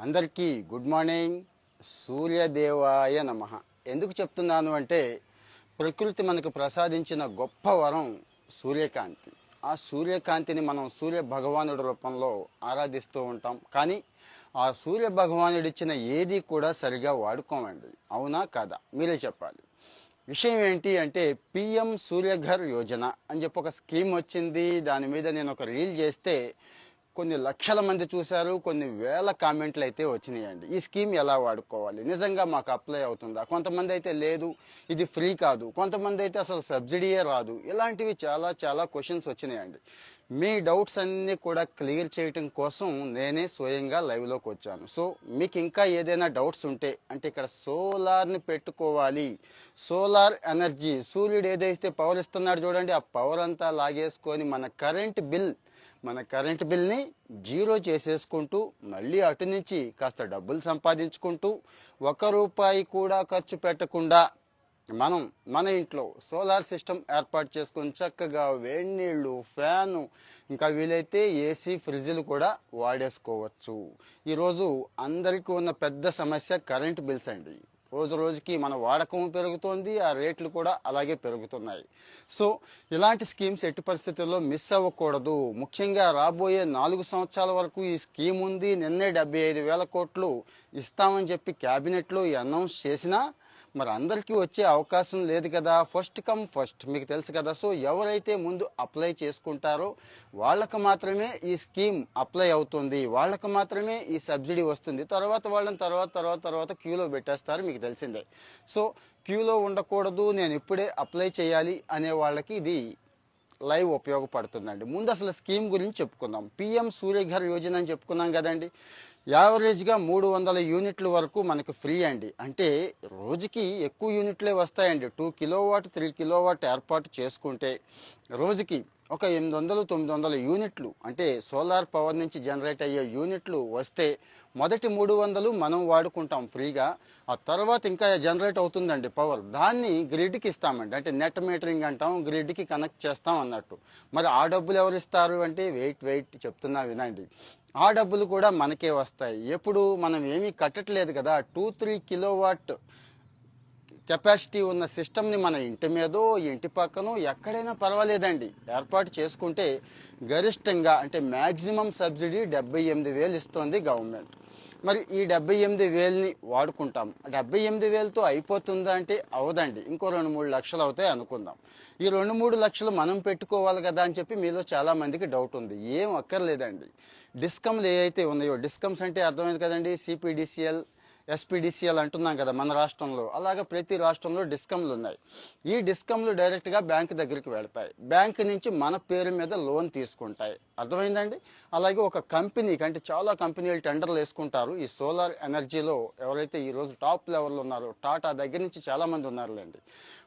అందరికీ good morning. సూర్యదేవాయ నమ. ఎందుకు చెప్తున్నాను అంటే ప్రకృతి మనకు ప్రసాదించిన గొప్ప వరం సూర్యకాంతి. ఆ సూర్యకాంతిని మనం సూర్య భగవానుడి రూపంలో ఆరాధిస్తూ ఉంటాం. కానీ ఆ సూర్య భగవానుడిచ్చిన ఏది కూడా సరిగా వాడుకోమండి. అవునా కాదా? మీరే చెప్పాలి. విషయం ఏంటి అంటే పిఎం సూర్యఘర్ యోజన అని చెప్పి ఒక స్కీమ్ వచ్చింది. దాని మీద నేను ఒక రీల్ చేస్తే కొన్ని లక్షల మంది చూశారు కొన్ని వేల కామెంట్లు అయితే వచ్చినాయండి. ఈ స్కీమ్ ఎలా వాడుకోవాలి? నిజంగా మాకు అప్లై అవుతుందా? కొంతమంది అయితే లేదు ఇది ఫ్రీ కాదు. కొంతమంది అయితే అసలు సబ్సిడీయే రాదు. ఇలాంటివి చాలా చాలా క్వశ్చన్స్ వచ్చినాయండి. మీ డౌట్స్ అన్నీ కూడా క్లియర్ చేయటం కోసం నేనే స్వయంగా లైవ్లోకి వచ్చాను. సో మీకు ఇంకా ఏదైనా డౌట్స్ ఉంటే అంటే ఇక్కడ సోలార్ని పెట్టుకోవాలి. సోలార్ ఎనర్జీ సూర్యుడు ఏదైతే పవర్ ఇస్తున్నాడు చూడండి ఆ పవర్ అంతా లాగేసుకొని మన కరెంట్ బిల్ మన కరెంట్ బిల్ని జీరో చేసేసుకుంటూ మళ్ళీ అటు నుంచి కాస్త డబ్బులు సంపాదించుకుంటూ ఒక రూపాయి కూడా ఖర్చు పెట్టకుండా మనం మన ఇంట్లో సోలార్ సిస్టమ్ ఏర్పాటు చేసుకొని చక్కగా వేడి నీళ్ళు ఫ్యాను ఇంకా వీలైతే ఏసీ ఫ్రిడ్జ్లు కూడా వాడేసుకోవచ్చు. ఈరోజు అందరికీ ఉన్న పెద్ద సమస్య కరెంట్ బిల్స్ అండి. రోజు రోజుకి మన వాడకం పెరుగుతోంది ఆ రేట్లు కూడా అలాగే పెరుగుతున్నాయి. సో ఇలాంటి స్కీమ్స్ ఎట్టి పరిస్థితుల్లో మిస్ అవ్వకూడదు. ముఖ్యంగా రాబోయే నాలుగు సంవత్సరాల వరకు ఈ స్కీమ్ ఉంది నిన్నే డెబ్బై ఐదు వేల కోట్లు ఇస్తామని చెప్పి క్యాబినెట్లో అనౌన్స్ చేసినా మరి అందరికీ వచ్చే అవకాశం లేదు కదా. ఫస్ట్ కమ్ ఫస్ట్ మీకు తెలుసు కదా. సో ఎవరైతే ముందు అప్లై చేసుకుంటారో వాళ్ళకు మాత్రమే ఈ స్కీమ్ అప్లై అవుతుంది. వాళ్ళకు మాత్రమే ఈ సబ్సిడీ వస్తుంది. తర్వాత వాళ్ళని తర్వాత తర్వాత తర్వాత క్యూలో పెట్టేస్తారు మీకు తెలిసిందే. సో క్యూలో ఉండకూడదు. నేను ఇప్పుడే అప్లై చేయాలి అనే వాళ్ళకి ఇది లైవ్ ఉపయోగపడుతుందండి. ముందు అసలు స్కీమ్ గురించి చెప్పుకుందాం. పిఎం సూర్యఘర్ యోజన అని చెప్పుకున్నాం కదండి. యావరేజ్గా మూడు వందల యూనిట్ల వరకు మనకు ఫ్రీ అండి. అంటే రోజుకి ఎక్కువ యూనిట్లే వస్తాయండి. టూ కిలోవాట్ త్రీ కిలోవాట్ ఏర్పాటు చేసుకుంటే రోజుకి ఒక ఎనిమిది వందలు తొమ్మిది వందల యూనిట్లు అంటే సోలార్ పవర్ నుంచి జనరేట్ అయ్యే యూనిట్లు వస్తే మొదటి మూడు వందలు మనం వాడుకుంటాం ఫ్రీగా. ఆ తర్వాత ఇంకా జనరేట్ అవుతుందండి పవర్. దాన్ని గ్రిడ్కి ఇస్తామండి. అంటే నెట్ మీటరింగ్ అంటాం గ్రిడ్కి కనెక్ట్ చేస్తాం అన్నట్టు. మరి ఆ డబ్బులు ఎవరు ఇస్తారు అంటే వెయిట్ వెయిట్ చెప్తున్నా వినండి. ఆ డబ్బులు కూడా మనకే వస్తాయి. ఎప్పుడు మనం ఏమీ కట్టట్లేదు కదా. టూ త్రీ కిలోవాట్ కెపాసిటీ ఉన్న సిస్టమ్ని మన ఇంటి మీదో ఇంటి పక్కనో ఎక్కడైనా పర్వాలేదండి. ఏర్పాటు చేసుకుంటే గరిష్టంగా అంటే మ్యాక్సిమం సబ్సిడీ డెబ్బై ఎనిమిది వేలు ఇస్తోంది గవర్నమెంట్. మరి ఈ డెబ్బై ఎనిమిది వేలని వాడుకుంటాం. డెబ్బై ఎనిమిది వేలతో అయిపోతుందా అంటే అవదండి. ఇంకో రెండు మూడు లక్షలు అవుతాయి అనుకుందాం. ఈ రెండు మూడు లక్షలు మనం పెట్టుకోవాలి కదా అని చెప్పి మీలో చాలా మందికి డౌట్ ఉంది. ఏం అక్కర్లేదండి. డిస్కమ్లు ఏవైతే ఉన్నాయో డిస్కమ్స్ అంటే అర్థమైంది కదండి. సిపిడిసిఎల్ ఎస్పీడీసీఎల్ అంటున్నాం కదా మన రాష్ట్రంలో. అలాగే ప్రతి రాష్ట్రంలో డిస్కమ్లు ఉన్నాయి. ఈ డిస్కమ్లు డైరెక్ట్గా బ్యాంక్ దగ్గరికి వెళ్తాయి. బ్యాంక్ నుంచి మన పేరు మీద లోన్ తీసుకుంటాయి. అర్థమైందండి? అలాగే ఒక కంపెనీకి అంటే చాలా కంపెనీలు టెండర్లు వేసుకుంటారు. ఈ సోలార్ ఎనర్జీలో ఎవరైతే ఈరోజు టాప్ లెవెల్లో ఉన్నారో టాటా దగ్గర నుంచి చాలామంది ఉన్నారులేండి.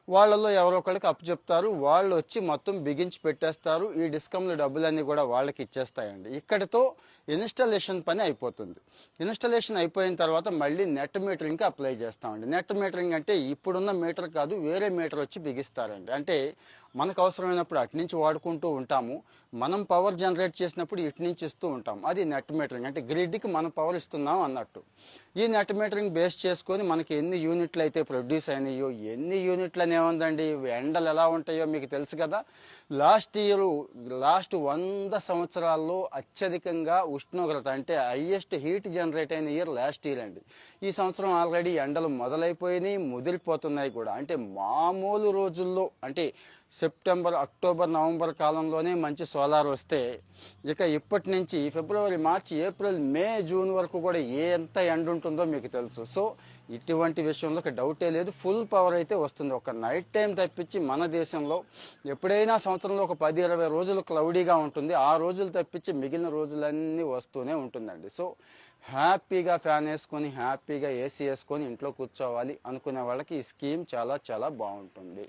వాళ్ళలో ఎవరో ఒకరికి అప్పు చెప్తారు వాళ్ళు వచ్చి మొత్తం బిగించి పెట్టేస్తారు ఈ డిస్కమ్ల డబ్బులన్నీ కూడా వాళ్ళకి ఇచ్చేస్తాయండి. ఇక్కడితో ఇన్స్టాలేషన్ పని అయిపోతుంది. ఇన్స్టాలేషన్ అయిపోయిన తర్వాత మళ్ళీ నెట్ మీటరింగ్కి అప్లై చేస్తామండి. నెట్ మీటరింగ్ అంటే ఇప్పుడున్న మీటర్ కాదు వేరే మీటర్ వచ్చి బిగిస్తారండి. అంటే మనకు అవసరమైనప్పుడు అటు నుంచి వాడుకుంటూ ఉంటాము. మనం పవర్ జనరేట్ చేసినప్పుడు ఇటు నుంచి ఇస్తూ ఉంటాం అది నెట్ మీటరింగ్ అంటే గ్రిడ్కి మనం పవర్ ఇస్తున్నాం అన్నట్టు. ఈ నెట్ మీటరింగ్ బేస్ చేసుకొని మనకి ఎన్ని యూనిట్లు అయితే ప్రొడ్యూస్ అయినాయో ఎన్ని యూనిట్లు అనే ఎండలు ఎలా ఉంటాయో మీకు తెలుసు కదా. లాస్ట్ ఇయర్ లాస్ట్ వంద సంవత్సరాల్లో అత్యధికంగా ఉష్ణోగ్రత అంటే హైయెస్ట్ హీట్ జనరేట్ అయిన ఇయర్ లాస్ట్ ఇయర్ అండి. ఈ సంవత్సరం ఆల్రెడీ ఎండలు మొదలైపోయినాయి ముదిరిపోతున్నాయి కూడా. అంటే మామూలు రోజుల్లో అంటే సెప్టెంబర్ అక్టోబర్ నవంబర్ కాలంలోనే మంచి సోలార్ వస్తే ఇక ఇప్పటి నుంచి ఫిబ్రవరి మార్చి ఏప్రిల్ మే జూన్ వరకు కూడా ఎంత ఎండ్ ఉంటుందో మీకు తెలుసు. సో ఇటువంటి విషయంలో ఒక డౌటే లేదు. ఫుల్ పవర్ అయితే వస్తుంది. ఒక నైట్ టైం తప్పించి మన దేశంలో ఎప్పుడైనా సంవత్సరంలో ఒక పది ఇరవై రోజులు క్లౌడీగా ఉంటుంది. ఆ రోజులు తప్పించి మిగిలిన రోజులన్నీ వస్తూనే ఉంటుందండి. సో హ్యాపీగా ఫ్యాన్ వేసుకొని హ్యాపీగా ఏసీ వేసుకొని ఇంట్లో కూర్చోవాలి అనుకునే వాళ్ళకి ఈ స్కీమ్ చాలా చాలా బాగుంటుంది.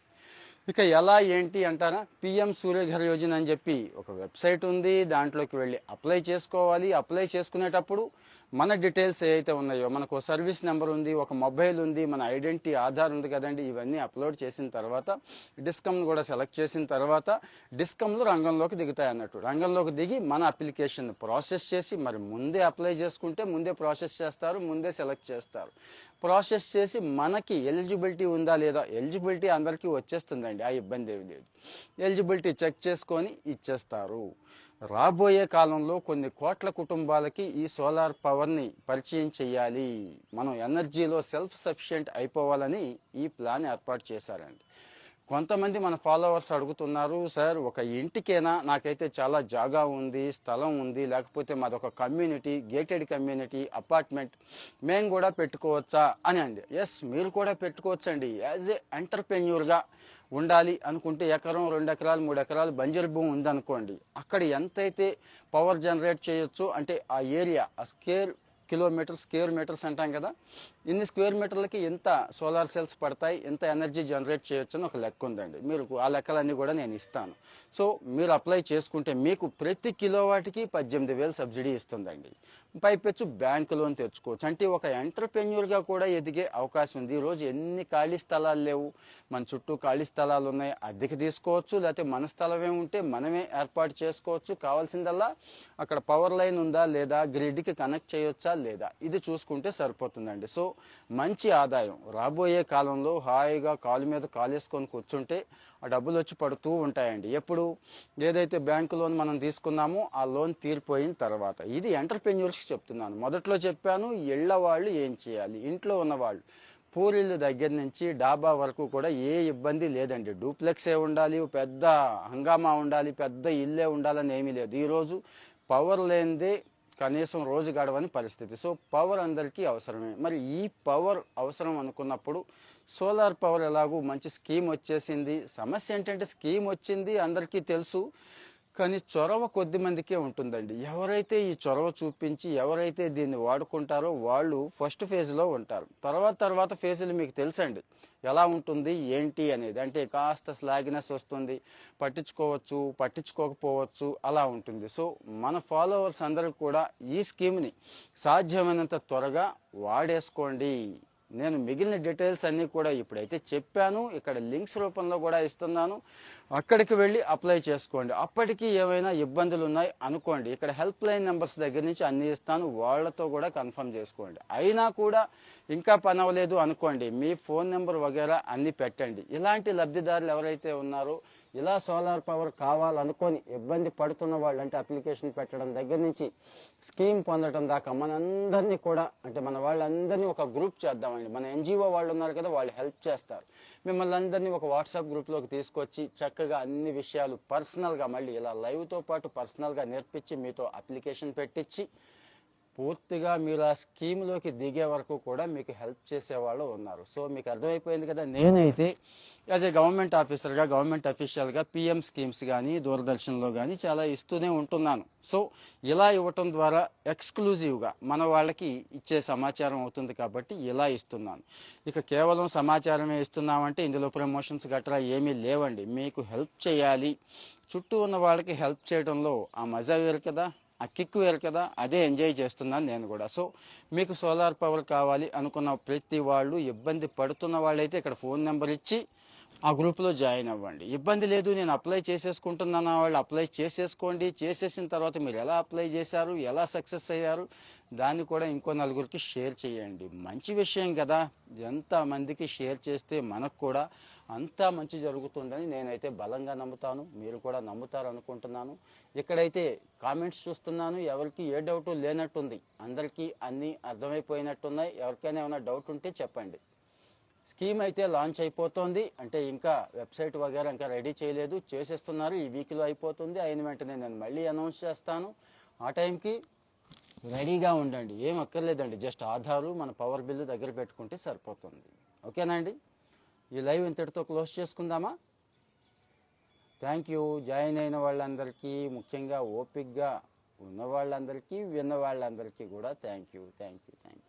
ఇక ఎలా ఏంటి అంటారా పిఎం సూర్యఘర్ యోజన అని చెప్పి ఒక వెబ్సైట్ ఉంది. దాంట్లోకి వెళ్ళి అప్లై చేసుకోవాలి. అప్లై చేసుకునేటప్పుడు మన డీటెయిల్స్ ఏవైతే ఉన్నాయో మనకు ఒక సర్వీస్ నెంబర్ ఉంది ఒక మొబైల్ ఉంది మన ఐడెంటిటీ ఆధార్ ఉంది కదండి ఇవన్నీ అప్లోడ్ చేసిన తర్వాత డిస్కమ్ను కూడా సెలెక్ట్ చేసిన తర్వాత డిస్కమ్లు రంగంలోకి దిగుతాయి అన్నట్టు. రంగంలోకి దిగి మన అప్లికేషన్ ప్రాసెస్ చేసి మరి ముందే అప్లై చేసుకుంటే ముందే ప్రాసెస్ చేస్తారు ముందే సెలెక్ట్ చేస్తారు. ప్రాసెస్ చేసి మనకి ఎలిజిబిలిటీ ఉందా లేదా? ఎలిజిబిలిటీ అందరికీ వచ్చేస్తుందండి ఆ ఇబ్బంది ఏమి లేదు. ఎలిజిబిలిటీ చెక్ చేసుకొని ఇచ్చేస్తారు. రాబోయే కాలంలో కొన్ని కోట్ల కుటుంబాలకి ఈ సోలార్ పవర్ని పరిచయం చేయాలి. మనం ఎనర్జీలో సెల్ఫ్ సఫిషియెంట్ అయిపోవాలని ఈ ప్లాన్ ఏర్పాటు చేశారండి. కొంతమంది మన ఫాలోవర్స్ అడుగుతున్నారు సార్ ఒక ఇంటికైనా? నాకైతే చాలా జాగా ఉంది స్థలం ఉంది లేకపోతే మాదొక కమ్యూనిటీ గేటెడ్ కమ్యూనిటీ అపార్ట్మెంట్ మేము కూడా పెట్టుకోవచ్చా? అని అండి. ఎస్ మీరు కూడా పెట్టుకోవచ్చండి. యాజ్ ఏ ఎంటర్ప్రెన్యూర్గా ఉండాలి అనుకుంటే ఎకరం రెండు ఎకరాలు మూడు ఎకరాలు బంజరు భూమి ఉందనుకోండి అక్కడ ఎంతైతే పవర్ జనరేట్ చేయొచ్చు అంటే ఆ ఏరియా ఆ స్కేర్ కిలోమీటర్ స్క్వేర్ మీటర్స్ అంటాం కదా. ఇన్ని స్క్వేర్ మీటర్లకి ఎంత సోలార్ సెల్స్ పడతాయి ఎంత ఎనర్జీ జనరేట్ చేయొచ్చు అని ఒక లెక్క ఉందండి. మీరు ఆ లెక్కలన్నీ కూడా నేను ఇస్తాను. సో మీరు అప్లై చేసుకుంటే మీకు ప్రతి కిలోవాట్కి పద్దెనిమిది వేలు సబ్సిడీ ఇస్తుందండి. పైపెచ్చు బ్యాంకు లోన్ తెచ్చుకోవచ్చు. అంటే ఒక ఎంటర్ప్రెన్యూర్గా కూడా ఎదిగే అవకాశం ఉంది. ఈరోజు ఎన్ని ఖాళీ స్థలాలు లేవు. మన చుట్టూ ఖాళీ స్థలాలు ఉన్నాయి. అద్దెకి తీసుకోవచ్చు లేకపోతే మన స్థలమే ఉంటే మనమే ఏర్పాటు చేసుకోవచ్చు. కావాల్సిందల్లా అక్కడ పవర్ లైన్ ఉందా లేదా గ్రిడ్కి కనెక్ట్ చేయొచ్చా లేదా? ఇది చూసుకుంటే సరిపోతుందండి. సో మంచి ఆదాయం. రాబోయే కాలంలో హాయిగా కాలు మీద కాలేసుకొని కూర్చుంటే ఆ డబ్బులు వచ్చి పడుతూ ఉంటాయండి. ఎప్పుడు? ఏదైతే బ్యాంకు లోన్ మనం తీసుకున్నామో ఆ లోన్ తీరిపోయిన తర్వాత. ఇది ఎంటర్ప్రెన్యూర్స్కి చెప్తున్నాను. మొదట్లో చెప్పాను ఇళ్ళ వాళ్ళు ఏం చేయాలి? ఇంట్లో ఉన్నవాళ్ళు పూరిళ్ళు దగ్గర నుంచి డాబా వరకు కూడా ఏ ఇబ్బంది లేదండి. డూప్లెక్సే ఉండాలి? పెద్ద హంగామా ఉండాలి? పెద్ద ఇల్లే ఉండాలని ఏమీ లేదు. ఈరోజు పవర్ లేనిదే కనీసం రోజు గడవని పరిస్థితి. సో పవర్ అందరికీ అవసరమే. మరి ఈ పవర్ అవసరం అనుకున్నప్పుడు సోలార్ పవర్ ఎలాగూ మంచి స్కీమ్ వచ్చేసింది. సమస్య ఏంటంటే స్కీమ్ వచ్చింది అందరికీ తెలుసు. కానీ చొరవ కొద్ది మందికే ఉంటుందండి. ఎవరైతే ఈ చొరవ చూపించి ఎవరైతే దీన్ని వాడుకుంటారో వాళ్ళు ఫస్ట్ ఫేజ్లో ఉంటారు. తర్వాత తర్వాత ఫేజులు మీకు తెలుసండి. ఎలా ఉంటుంది ఏంటి అనేది. అంటే కాస్త స్లాగినెస్ వస్తుంది పట్టించుకోవచ్చు పట్టించుకోకపోవచ్చు అలా ఉంటుంది. సో మన ఫాలోవర్స్ అందరూ కూడా ఈ స్కీమ్ని సాధ్యమైనంత త్వరగా వాడేసుకోండి. నేను మిగిలిన డీటెయిల్స్ అన్నీ కూడా ఇప్పుడైతే చెప్పాను. ఇక్కడ లింక్స్ రూపంలో కూడా ఇస్తున్నాను. అక్కడికి వెళ్ళి అప్లై చేసుకోండి. అప్పటికి ఏమైనా ఇబ్బందులు ఉన్నాయి అనుకోండి. ఇక్కడ హెల్ప్ లైన్ నెంబర్స్ దగ్గర నుంచి అన్ని ఇస్తాను. వాళ్ళతో కూడా కన్ఫర్మ్ చేసుకోండి. అయినా కూడా ఇంకా పని అవ్వలేదు అనుకోండి. మీ ఫోన్ నెంబర్ వగేరా అన్ని పెట్టండి. ఇలాంటి లబ్ధిదారులు ఎవరైతే ఉన్నారో ఇలా సోలార్ పవర్ కావాలనుకొని ఇబ్బంది పడుతున్న వాళ్ళు అంటే అప్లికేషన్ పెట్టడం దగ్గర నుంచి స్కీమ్ పొందడం దాకా మనందరినీ కూడా అంటే మన వాళ్ళందరినీ ఒక గ్రూప్ చేద్దామండి. మన ఎన్జిఓ వాళ్ళు ఉన్నారు కదా వాళ్ళు హెల్ప్ చేస్తారు. మిమ్మల్ని అందరినీ ఒక వాట్సాప్ గ్రూప్లోకి తీసుకొచ్చి చక్కగా అన్ని విషయాలు పర్సనల్గా మళ్ళీ ఇలా లైవ్తో పాటు పర్సనల్గా నేర్పించి మీతో అప్లికేషన్ పెట్టించి పూర్తిగా మీరు ఆ స్కీమ్లోకి దిగే వరకు కూడా మీకు హెల్ప్ చేసేవాళ్ళు ఉన్నారు. సో మీకు అర్థమైపోయింది కదా? నేనైతే యాజ్ ఏ గవర్నమెంట్ ఆఫీసర్గా గవర్నమెంట్ అఫీషియల్గా పిఎం స్కీమ్స్ కానీ దూరదర్శన్లో కానీ చాలా ఇస్తూనే ఉంటున్నాను. సో ఇలా ఇవ్వటం ద్వారా ఎక్స్క్లూజివ్గా మన వాళ్ళకి ఇచ్చే సమాచారం అవుతుంది కాబట్టి ఇలా ఇస్తున్నాను. ఇక కేవలం సమాచారమే ఇస్తున్నామంటే ఇందులో ప్రమోషన్స్ గట్రా ఏమీ లేవండి. మీకు హెల్ప్ చేయాలి. చుట్టూ ఉన్న వాళ్ళకి హెల్ప్ చేయడంలో ఆ మజా వేరు కదా? ఆ కిక్ వేరు కదా అదే ఎంజాయ్ చేస్తున్నాను నేను కూడా. సో మీకు సోలార్ పవర్ కావాలి అనుకున్న ప్రతి వాళ్ళు ఇబ్బంది పడుతున్న వాళ్ళైతే ఇక్కడ ఫోన్ నెంబర్ ఇచ్చి ఆ గ్రూప్లో జాయిన్ అవ్వండి. ఇబ్బంది లేదు నేను అప్లై చేసేసుకుంటున్నాను వాళ్ళు అప్లై చేసేసుకోండి. చేసేసిన తర్వాత మీరు ఎలా అప్లై చేశారు ఎలా సక్సెస్ అయ్యారు దాన్ని కూడా ఇంకో నలుగురికి షేర్ చేయండి. మంచి విషయం కదా ఎంత మందికి షేర్ చేస్తే మనకు కూడా అంతా మంచి జరుగుతుందని నేనైతే బలంగా నమ్ముతాను. మీరు కూడా నమ్ముతారు అనుకుంటున్నాను ఇక్కడైతే కామెంట్స్ చూస్తున్నాను. ఎవరికి ఏ డౌట్ లేనట్టుంది అందరికీ అన్నీ అర్థమైపోయినట్టున్నాయి. ఎవరికైనా ఏమైనా డౌట్ ఉంటే చెప్పండి. స్కీమ్ అయితే లాంచ్ అయిపోతుంది. అంటే ఇంకా వెబ్సైట్ వగేరా ఇంకా రెడీ చేయలేదు. చేసేస్తున్నారు. ఈ వీక్లో అయిపోతుంది. అయిన వెంటనే నేను మళ్ళీ అనౌన్స్ చేస్తాను. ఆ టైంకి రెడీగా ఉండండి. ఏం అక్కర్లేదండి. జస్ట్ ఆధారు మన పవర్ బిల్లు దగ్గర పెట్టుకుంటే సరిపోతుంది. ఓకేనండి ఈ లైవ్ ఇంతటితో క్లోజ్ చేసుకుందామా? Thank you. జాయిన్ అయిన వాళ్ళందరికీ ముఖ్యంగా ఓపిక్గా ఉన్న వాళ్ళందరికీ విన్న వాళ్ళందరికీ కూడా thank you. Thank you. Thank you.